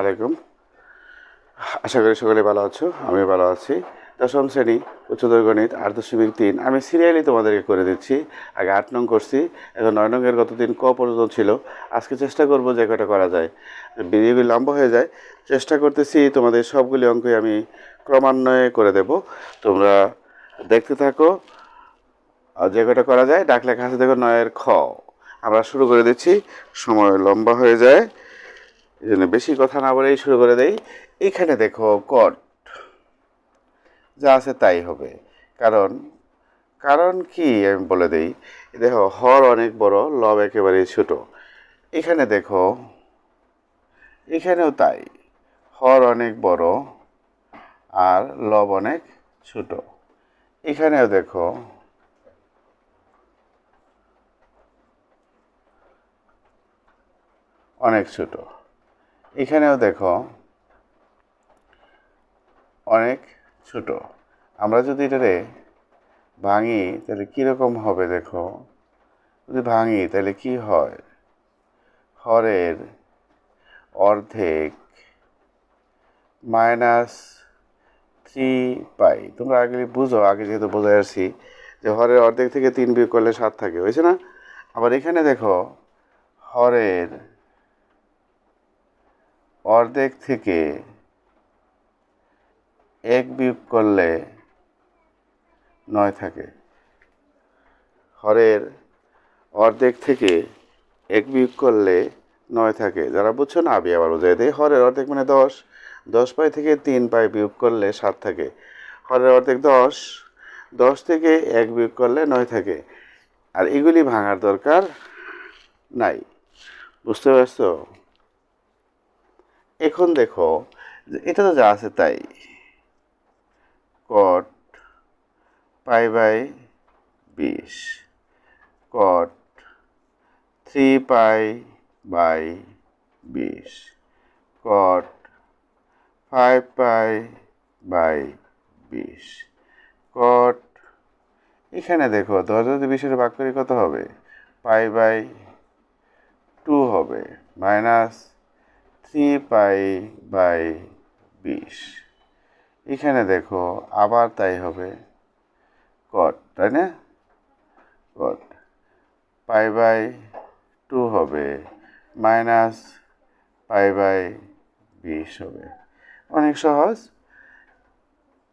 আলাইকুম। আশা করি সকলে ভালো আছো আমি ভালো আছি। দশম শ্রেণি, উচ্চতর গণিত, আট দশমিক তিন। আমি সিরিয়ালি তোমাদেরকে করে দিচ্ছি। আগে আট নং করছি, এখন নয় নংয়ের গতদিন ক পর্যন্ত ছিল। আজকে চেষ্টা করব যে কটা করা যায়। ভিডিওগুলি লম্বা হয়ে যায়। চেষ্টা করতেছি তোমাদের সবগুলি অঙ্কই আমি ক্রমান্বয়ে করে দেব। তোমরা দেখতে থাকো। যে কটা করা যায়, ডাক লেখা আছে দেখো নয়ের খ। আমরা শুরু করে দিচ্ছি। সময় লম্বা হয়ে যায়। এই জন্য বেশি কথা না বলেই শুরু করে দেই। এখানে দেখো কট যা আছে তাই হবে। কারণ কারণ কি আমি বলে দেই? দেখো, হর অনেক বড়, লব একেবারে ছোট। এখানে দেখো, এখানেও তাই। হর অনেক বড় আর লব অনেক ছোট। এখানেও দেখো, অনেক ছোট। এখানেও দেখো অনেক ছোট। আমরা যদি এটারে ভাঙি, তাহলে কীরকম হবে দেখো? যদি ভাঙি, তাহলে কি হয়? হরের অর্ধেক মাইনাস থ্রি পাই। তোমরা আগে বুঝো, আগে যেহেতু বোঝাই আসছি যে হরের অর্ধেক থেকে তিন বিয়োগ করলে সাত থাকে, হয়েছে না? আবার এখানে দেখো হরের অর্ধেক থেকে এক বিয়োগ করলে নয় থাকে। হরের অর্ধেক থেকে এক বিয়োগ করলে নয় থাকে। যারা বুঝছ না আমি আবার বোঝাই দেয় হরের অর্ধেক মানে দশ। দশ পাই থেকে তিন পাই বিয়োগ করলে সাত থাকে। হরের অর্ধেক দশ। দশ থেকে এক বিয়োগ করলে নয় থাকে। আর এগুলি ভাঙার দরকার নাই। বুঝতে পারছ? এখন দেখো, এটা তো যা আছে তাই। কট পাই বাই বিশ। কট থ্রি পাই বাই বিশ। কট ফাইভ পাই বাই বিশ। কট এখানে দেখো দশ যদি বিশের ভাগ করি কত হবে? পাই বাই টু হবে। মাইনাস থ্রি পাই বাই বিশ। এখানে দেখো আবার তাই হবে কট তাই না? কট পাই বাই টু হবে, মাইনাস পাই বাই বিশ হবে। অনেক সহজ।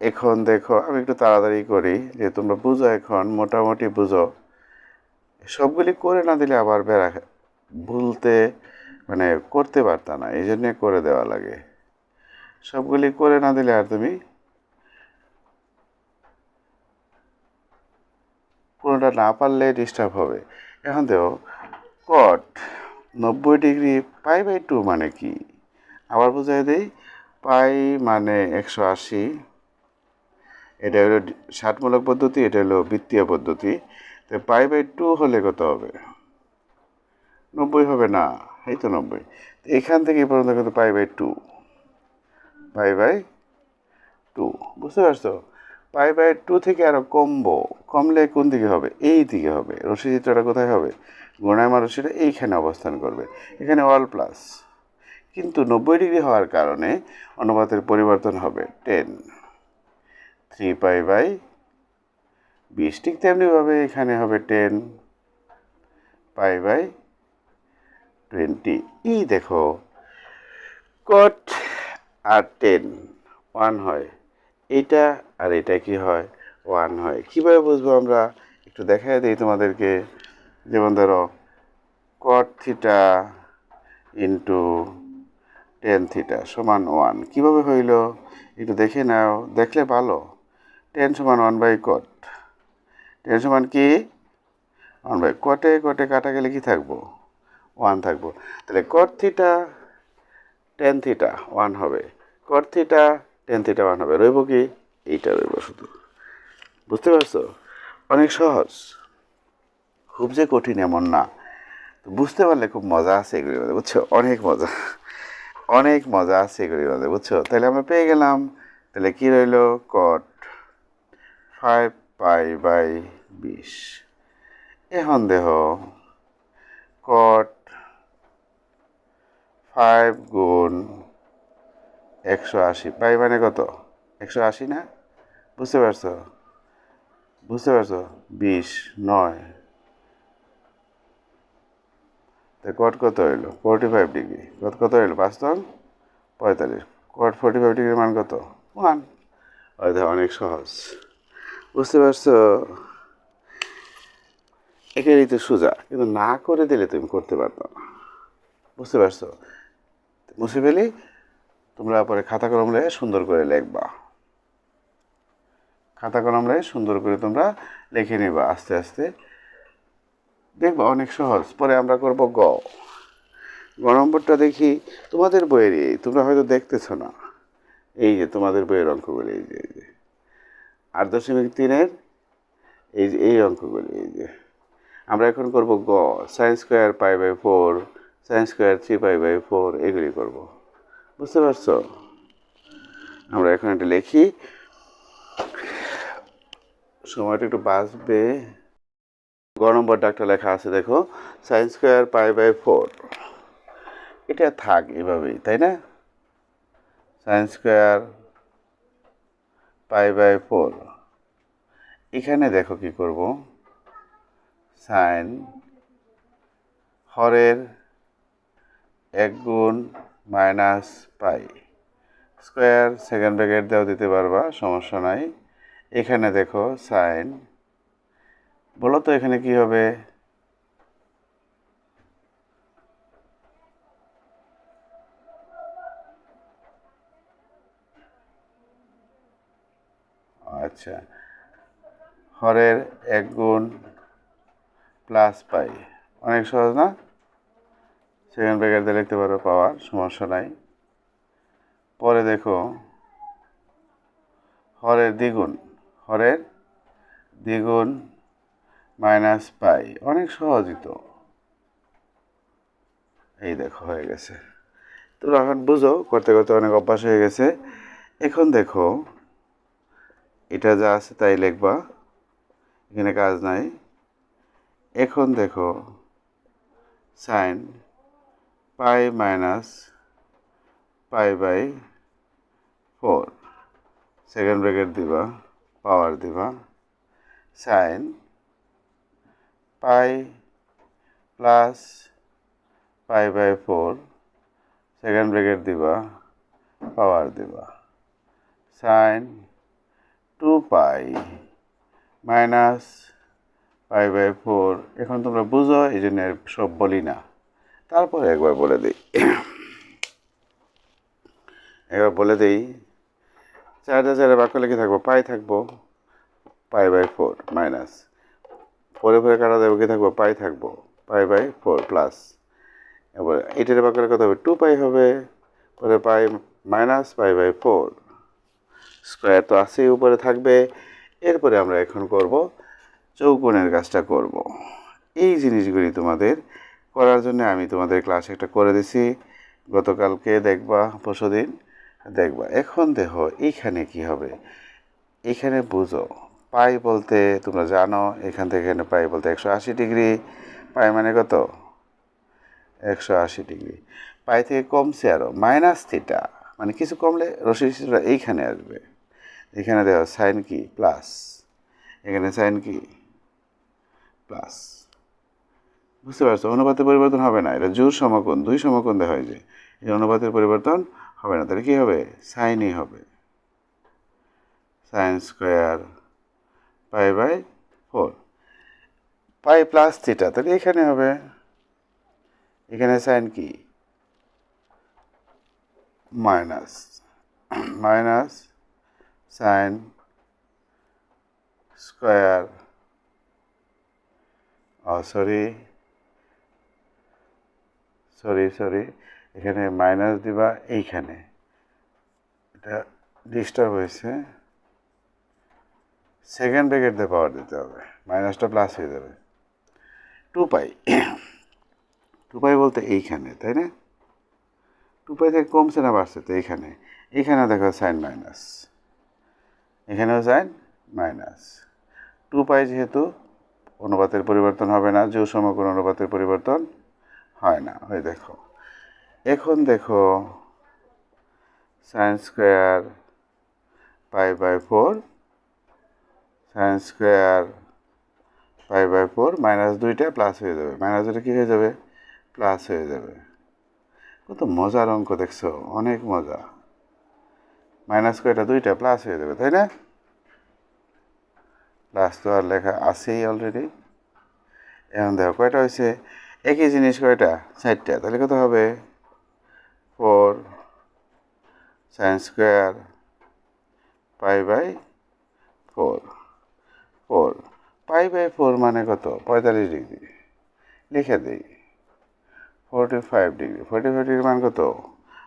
এখন দেখো, আমি একটু তাড়াতাড়ি করি, যে তোমরা বুঝো এখন, মোটামুটি বুঝো। সবগুলি করে না দিলে আবার বেড়া ভুলতে মানে করতে পারতা না, এই জন্যে করে দেওয়া লাগে। সবগুলি করে না দিলে আর তুমি কোনোটা না পারলে ডিস্টার্ব হবে। এখন দেখো কট নব্বই ডিগ্রি পাই বাই টু মানে কি? আবার বোঝাই দেই, পাই মানে একশো আশি। এটা হলো ষাটমূলক পদ্ধতি, এটা হলো বৃত্তীয় পদ্ধতি। তো পাই বাই টু হলে কত হবে? নব্বই হবে না। এই তো নব্বই এখান থেকে এই পর্যন্ত কিন্তু pi by two. Pi by two. বুঝতে পারছ? পাই বাই টু থেকে আরও কমবো। কমলে কোন দিকে হবে? এই দিকে হবে। রশি চিত্রটা কোথায় হবে? গোড়ামা রশিটা এইখানে অবস্থান করবে। এখানে অল প্লাস। কিন্তু নব্বই ডিগ্রি হওয়ার কারণে অনুপাতের পরিবর্তন হবে টেন। থ্রি পাই বাই বিশ ঠিক তেমনিভাবে এখানে হবে টেন। Pi by twenty. ই দেখো, কট আর টেন, ওয়ান হয়। এইটা আর এটা কি হয়? ওয়ান হয়। কীভাবে বুঝব আমরা? একটু দেখাই দিই তোমাদেরকে। যেমন ধরো cot theta into tan theta সমান ওয়ান কীভাবে হইল? একটু দেখে নাও। দেখলে ভালো। টেন সমান ওয়ান বাই কট টেন সমান কি? ওয়ান বাই কটে কটে কাটা গেলে কি থাকব? ওয়ান থাকব। তাহলে cot theta tan theta one হবে। Cot theta tan theta one হবে। রইব কি? এইটা রইব শুধু। বুঝতে পারছ? অনেক সহজ। খুব যে কঠিন এমন না। বুঝতে পারলে খুব মজা আছে এগুলির মধ্যে, বুঝছ? অনেক মজা। অনেক মজা আছে এগুলির মধ্যে, বুঝছ? তাহলে আমরা পেয়ে গেলাম। তাহলে কী রইল? কট ফাইভ পাই বাই বিশ। এখন দেহ কট ফাইভ গুণ একশো আশি। পাই মানে কত? একশো আশি না? বুঝতে পারছ? বুঝতে পারছ? বিশ, নয়। তা কট কত হইল? ফোরটি ফাইভ ডিগ্রি কত কত হইল বাস্তব পঁয়তাল্লিশ। কট ফোরটি ফাইভ ডিগ্রির মান কত? ওয়ান ওইটা অনেক সহজ। বুঝতে পারছ? এখানেই তো সোজা। কিন্তু না করে দিলে তুমি করতে পারতো না। বুঝতে পারছ? মুছে ফেলি তোমরা পরে খাতা কলমে সুন্দর করে লিখবা। খাতা কলমে সুন্দর করে তোমরা লিখে নেবা আস্তে আস্তে। দেখবা অনেক সহজ। পরে আমরা করব গ। গ নম্বরটা দেখি তোমাদের বইয়েরই তোমরা হয়তো দেখতেছো না। এই যে তোমাদের বইয়ের অঙ্কগুলি, এই যে এই যে। আট দশমিক তিনের, এই যে, এই অঙ্কগুলি, এই যে। আমরা এখন করব গ sine square pi by four sine square three pi by four এগুলি করব। বুঝতে পারছ? আমরা এখন এটা লিখি। সময়টা একটু বাঁচবে। গ নম্বর ডাকটা লেখা আছে, দেখো sine square pi by four এটা থাক এভাবেই, তাই না? Sine square pi by four এখানে দেখো কি করব? সাইন হরের এক গুণ minus pi. Square second bracket দেওয়া দিতে পারবা, সমস্যা নাই। এখানে দেখো সাইন। বলো তো এখানে কি হবে? আচ্ছা। হরের এক গুণ প্লাস পাই। অনেক সহজ না? সেকেন্ড ব্র্যাকেট দিয়ে লিখতে পারো, পাওয়ার, সমস্যা নাই। পরে দেখো, হরের দ্বিগুণ হরের দ্বিগুণ মাইনাস পাই। অনেক সহজই তো। এই দেখো, হয়ে গেছে। তোমরা এখন বুঝো, করতে করতে অনেক অভ্যাস হয়ে গেছে। এখন দেখো, এটা যা আছে তাই লিখবা। এখানে কাজ নাই। এখন দেখো sine pi minus pi by four. Second bracket দিবা পাওয়ার দিবা। Sine pi plus pi by four second bracket দিবা পাওয়ার দিবা। Sine two pi minus pi by four. এখন তোমরা বুঝো, এই জন্য সব বলি না। তারপরে একবার বলে দিই। একবার বলে দিই চারটা চারে বাক্য লিখে থাকব, পাই থাকব, পাই বাই ফোর মাইনাস। ফোরে ফোরে কাটা দেবো কি থাকব, পাই থাকব, পাই বাই ফোর প্লাস। এবার এইটার বাক্যের কথা হবে টু পাই হবে, পরে pi minus, pi by four. Square তো আছেই, উপরে থাকবে। এরপরে আমরা এখন করব, চৌকোণের কাজটা করব। এই জিনিসগুলি তোমাদের করার জন্য আমি তোমাদের ক্লাস একটা করে দিছি। গতকালকে দেখবা পরশু দিন দেখবা। এখন দেখো এইখানে কি হবে? এখানে বুঝো, পাই বলতে তোমরা জানো, এখান থেকে এখানে পাই বলতে একশো আশি ডিগ্রি। পাই মানে কত? একশো আশি ডিগ্রি। পাই থেকে কমছে আরও মাইনাস থিটা মানে কিছু কমলে রশি রশিটা এইখানে আসবে। এখানে দেখো সাইন কি? প্লাস এখানে সাইন কি? প্লাস বুঝতে পারছ? অনুপাতের পরিবর্তন হবে না। এটা জোর সমকোণ, দুই সমকোণ দেখা হয় যে এই অনুপাতের পরিবর্তন হবে না। তাহলে কী হবে? সাইনই হবে। Sine square pi by four pi plus theta তাহলে এখানে হবে। এখানে সাইন কি? Minus minus sine square sorry sorry sorry, এখানে মাইনাস দিবা এইখানে। এটা ডিস্টার্ব হয়েছে। সেকেন্ড ব্র্যাকেট দিয়ে পাওয়ার দিতে হবে। মাইনাসটা প্লাস হয়ে যাবে। টু পাই টু পাই বলতে এইখানে, তাই না? টু পাই থেকে কমছে না বাড়ছে, তো এইখানে। এইখানে দেখো সাইন মাইনাস এখানেও সাইন মাইনাস টু পাই যেহেতু, অনুপাতের পরিবর্তন হবে না যে সমকোণ অনুপাতের পরিবর্তন হয় না, ওই দেখো। এখন দেখো sine square pi by four sine square pi by four minus দুইটা প্লাস হয়ে যাবে। মাইনাস দুইটা কী হয়ে যাবে? প্লাস হয়ে যাবে। কত মজার অঙ্ক দেখছ, অনেক মজা। মাইনাস কয়টা দুইটা প্লাস হয়ে যাবে, তাই না? প্লাস তো আর লেখা আছেই অলরেডি এখন দেখো, কয়টা হয়েছে? একই জিনিস কয়টা? চারটা। তাহলে কত হবে? Four sine square pi by four. Four. Pi by four মানে কত? পঁয়তাল্লিশ ডিগ্রি। লিখে দিই। Forty five degree. Forty five degree মান কত?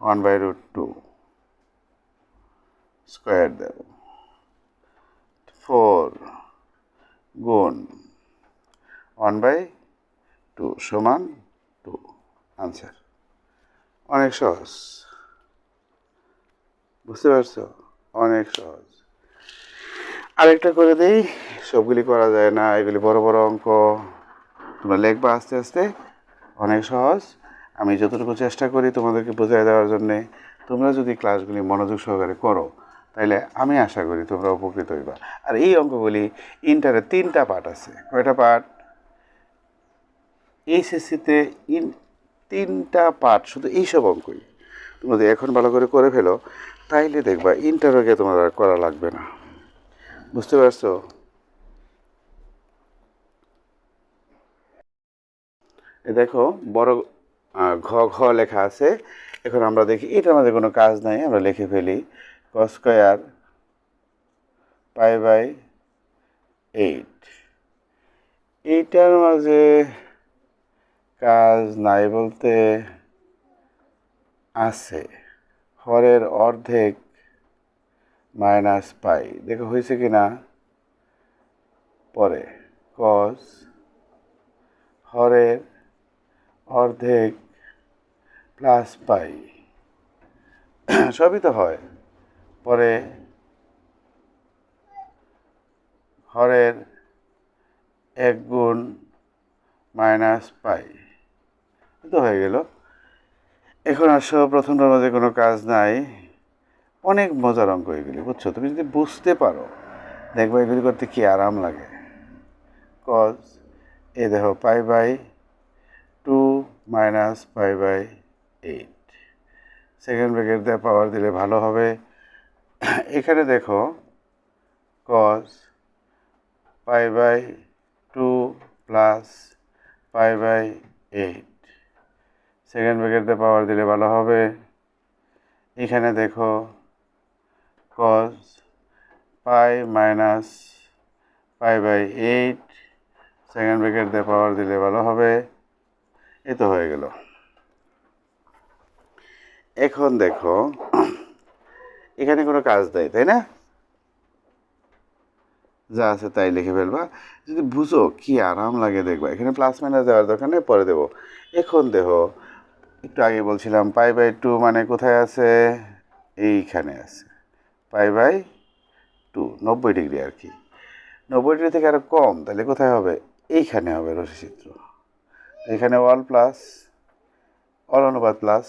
One by root two square Dev. Four গুণ ওয়ান বাই টু সমান টু আনসার অনেক সহজ। বুঝতে পারছ? অনেক সহজ। আরেকটা করে দিই। সবগুলি করা যায় না, এগুলি বড় বড় অঙ্ক। তোমরা লিখবা আস্তে আস্তে। অনেক সহজ। আমি যতটুকু চেষ্টা করি তোমাদেরকে বোঝাই দেওয়ার জন্যে। তোমরা যদি ক্লাসগুলি মনোযোগ সহকারে করো, তাইলে আমি আশা করি তোমরা উপকৃত হইবা। আর এই অঙ্কগুলি ইন্টারে তিনটা পার্ট আছে। কয়টা পার্ট এইচএসসিতে ইন তিনটা পার্ট শুধু এইসব অঙ্কই। যদি এখন ভালো করে করে ফেলো, তাইলে দেখবা ইন্টারোকে তোমার আর করা লাগবে না। বুঝতে পারছ? এ দেখো, বড় ঘ ঘ লেখা আছে। এখন আমরা দেখি, এটার মধ্যে কোনো কাজ নাই, আমরা লিখে ফেলি। Cos square pi by eight এইটার মাঝে কাজ নাই বলতে আছে। হরের অর্ধেক মাইনাস পাই। দেখো হয়েছে কি না? পরে কস হরের অর্ধেক প্লাস পাই। সবই তো হয়। পরে, হরের এক গুণ মাইনাস পাই। তো হয়ে গেল। এখন আসো প্রথমটার মধ্যে কোনো কাজ নাই। অনেক মজার অঙ্ক এগুলি, বুঝছ? তুমি যদি বুঝতে পারো, দেখবে এগুলি করতে কি আরাম লাগে। কজ এ দেখো pi by two minus pi by eight. Second bracket দিয়ে পাওয়ার দিলে ভালো হবে। এখানে দেখো cos pi by two plus pi by eight. Second bracket power দিলে ভালো হবে। এখানে দেখো cos pi minus pi by eight second bracket দিয়ে পাওয়ার দিলে ভালো হবে। এ তো হয়ে গেল। এখন দেখো, এখানে কোনো কাজ নেই, তাই না? যা আছে তাই লিখে ফেলবা। যদি বুঝো কি আরাম লাগে দেখবা। এখানে প্লাস মাইনাস দেওয়ার দরকার নেই, পরে দেবো। এখন দেখো একটু আগে বলছিলাম, পাই বাই টু মানে কোথায় আছে? এইখানে আছে। পাই বাই টু, নব্বই ডিগ্রি আর কি। নব্বই ডিগ্রি থেকে আরও কম, তাহলে কোথায় হবে? এইখানে হবে রশিচিত্র এখানে ওয়াল প্লাস অল অনুপাত প্লাস।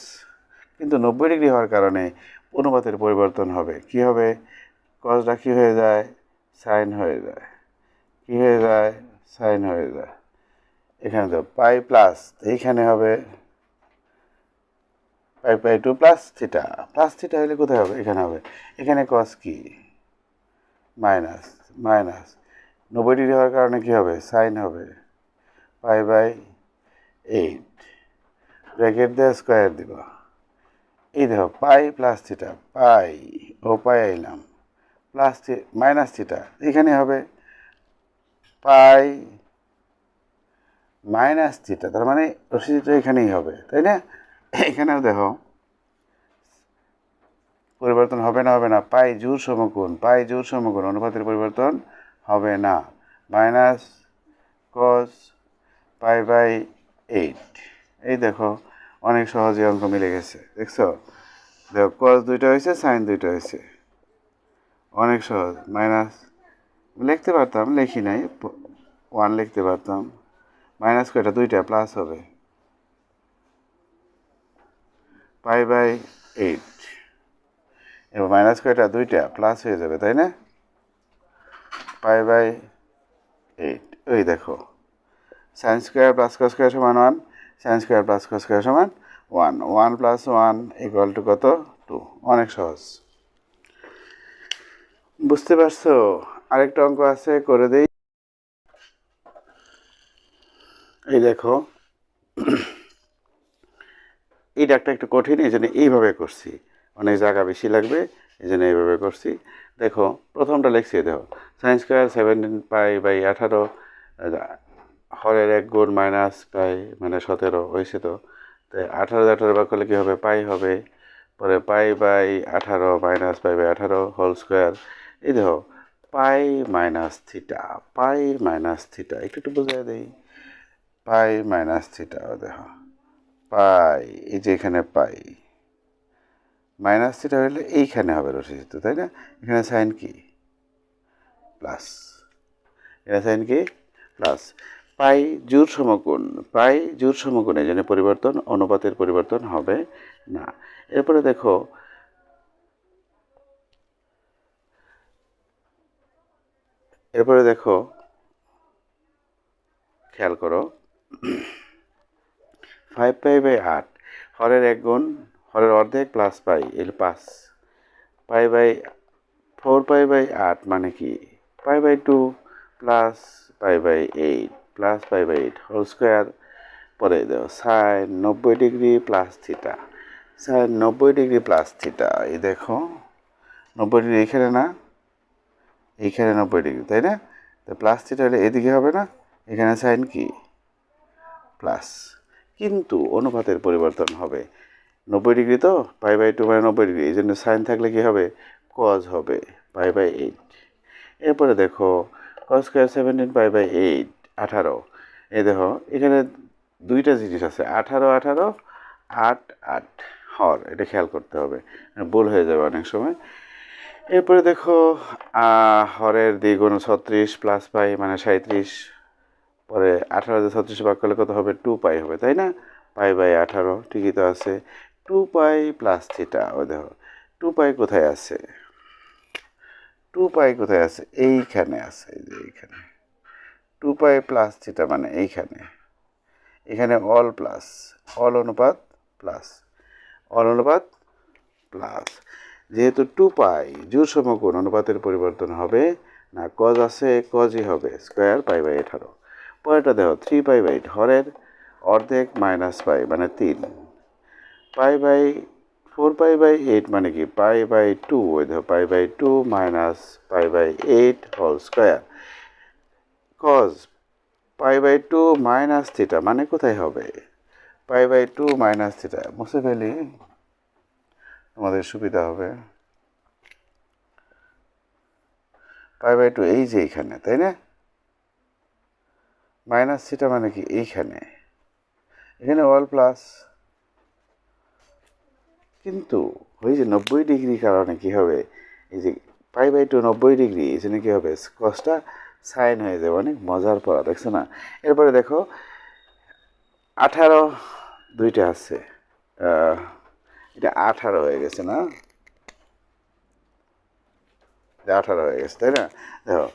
কিন্তু নব্বই ডিগ্রি হওয়ার কারণে অনুপাতের পরিবর্তন হবে। কি হবে? কসটা কী হয়ে যায়? সাইন হয়ে যায়। কী হয়ে যায়? সাইন হয়ে যায়। এখানে তো পাই প্লাস, এইখানে হবে pi pi two plus theta plus theta হলে কোথায় হবে? এখানে হবে। এখানে কস কি? মাইনাস মাইনাস নব্বই ডিগ্রি হওয়ার কারণে কী হবে? সাইন হবে। পাই বাই এইট ব্র্যাকেট দিয়ে স্কোয়ার দিব। এই দেখো পাই প্লাস থিটা পাই ও পাই আইলাম। প্লাস মাইনাস থিটা এখানে হবে পাই মাইনাস থিটা তার মানে রশিটা এখানেই হবে, তাই না? এখানেও দেখো। পরিবর্তন হবে না হবে না। পাই জোর সমকোণ, পাই জোর সমকোণ, অনুপাতের পরিবর্তন হবে না। Minus cos pi by eight. এই দেখো, অনেক সহজে অঙ্ক মিলে গেছে, দেখছ? দেখো কস দুইটা হয়েছে সাইন দুইটা হয়েছে। অনেক সহজ। মাইনাস, লিখতে পারতাম, লিখি নাই ওয়ান লিখতে পারতাম। মাইনাস কয়টা? দুইটা প্লাস হবে। Pi by eight. এবার মাইনাস কয়টা? দুইটা প্লাস হয়ে যাবে, তাই না? Pi by eight. ওই দেখো sine square plus cos square সমান one sine square plus cos square সমান one one plus one equal to কত? টু অনেক সহজ। বুঝতে পারছ? আরেকটা অঙ্ক আছে, করে দেই। এই দেখো এই ডাকটা একটু কঠিন, এই জন্য এইভাবে করছি। অনেক জায়গা বেশি লাগবে, এই জন্য এইভাবে করছি। দেখো, প্রথমটা লিখছি দেখো sine square seventeen pi by আঠারো, হরের এক গুণ মাইনাস পাই মানে সতেরো, হয়েছে তো? তো আঠারো আঠারো ভাগ করলে কী হবে? পাই হবে। পরে পাই বাই আঠারো মাইনাস পাই বাই আঠারো হোল স্কোয়ার এই দেখো pi minus theta pi minus theta একটু একটু বোঝাই দেই। পাই মাইনাস থিটা দেখো। পাই, এই যে এখানে পাই। মাইনাস থিটা হলে এইখানে হবে রসিত তাই না? এখানে সাইন কি? প্লাস। এখানে সাইন কি? প্লাস। পাই জোর সমকোণ, পাই জোর সমকোণ জন্য পরিবর্তন, অনুপাতের পরিবর্তন হবে না। এরপরে দেখো এরপরে দেখো, খেয়াল করো। ফাইভ পাই বাই আট হরের এক গুণ, হরের অর্ধেক প্লাস পাই এর পাঁচ। Pi by four pi by আট মানে কি? Pi by two plus pi by eight plus pi by eight whole square পরে দেও। সাইন নব্বই ডিগ্রি প্লাস থিটা সাইন নব্বই ডিগ্রি প্লাস থিটা এই দেখো, নব্বই ডিগ্রি এখানে না, এইখানে নব্বই ডিগ্রি তাই না? তো প্লাস থিটা হলে এদিকে হবে না, এখানে সাইন কি? প্লাস কিন্তু অনুপাতের পরিবর্তন হবে। নব্বই ডিগ্রি তো? পাই বাই টু মানে নব্বই ডিগ্রি। এই জন্য সাইন থাকলে কী হবে? কজ হবে। Pi by eight. এরপরে দেখো cos square seventeen pi by eight, আঠারো। এ দেখো, এখানে দুইটা জিনিস আছে। আঠারো আঠারো, আট আট। হর, এটা খেয়াল করতে হবে। ভুল হয়ে যাবে অনেক সময়। এরপরে দেখো হরের দ্বিগুণ ছত্রিশ প্লাস পাই মানে সাঁত্রিশ পরে আঠারো হাজার ছত্রিশ ভাগ করলে কত হবে? টু পাই হবে, তাই না? পাই বাই আঠারো, ঠিকই তো আছে। টু পাই প্লাস থিটা ও দেখো। টু পাই কোথায় আছে? টু পাই কোথায় আছে? এইখানে আছে, এই যে এইখানে। টু পাই প্লাস থিটা মানে এইখানে। এখানে অল প্লাস অল অনুপাত প্লাস অল অনুপাত প্লাস যেহেতু টু পাই জোর সমকোণ অনুপাতের পরিবর্তন হবে, না কজ আছে কজই হবে স্কোয়ার পাই বাই আঠারো। পরেরটা দেখো থ্রি পাই বাই হরের অর্ধেক মাইনাস পাই মানে তিন। Pi by four pi by eight মানে কি? পাই বাই টু ওই দেখো pi by two minus pi by eight whole square cos pi by two minus theta মানে কোথায় হবে? Pi by two minus theta মুছে ফেলি। তোমাদের সুবিধা হবে। পাই বাই টু এই যে এইখানে তাই না? মাইনাস থিটা মানে কি? এইখানে। এখানে অল প্লাস। কিন্তু ওই যে নব্বই ডিগ্রি কারণে কি হবে? এই যে পাই বাই টু নব্বই ডিগ্রি, এই কী হবে? কসটা সাইন হয়ে যাবে। অনেক মজার পড়া, দেখছ না? এরপরে দেখো, আঠারো দুইটা আছে। এটা আঠারো হয়ে গেছে না? আঠারো হয়ে গেছে, তাই না? দেখো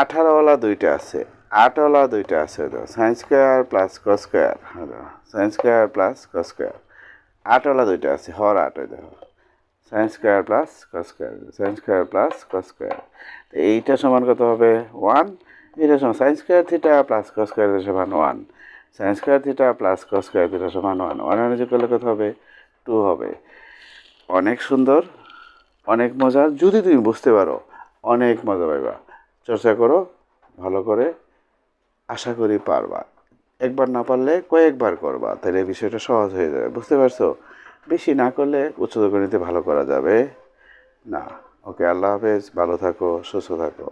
আঠারোওয়ালা দুইটা আছে, আটওয়ালা দুইটা আছে দেখো sine square plus cos square sine square plus cos square আটওয়ালা দুইটা আছে, হর আট ওই দেখো sine square plus cos square sine square plus cos square তো এইটা সমান কত হবে ওয়ান এটা সমান sine square theta plus cos square সমান one sine square theta plus cos square theta সমান ওয়ান ওয়ান অনুযায়ী করলে কত হবে টু হবে, অনেক সুন্দর, অনেক মজা যদি তুমি বুঝতে পারো, অনেক মজা পাইবা। চর্চা করো, ভালো করে আশা করি পারবা। একবার না পারলে কয়েকবার করবা, তাহলে বিষয়টা সহজ হয়ে যাবে, বুঝতে পারছ? বেশি না করলে উচ্চতর গণিতে ভালো করা যাবে না। ওকে, আল্লাহ হাফেজ, ভালো থাকো, সুস্থ থাকো।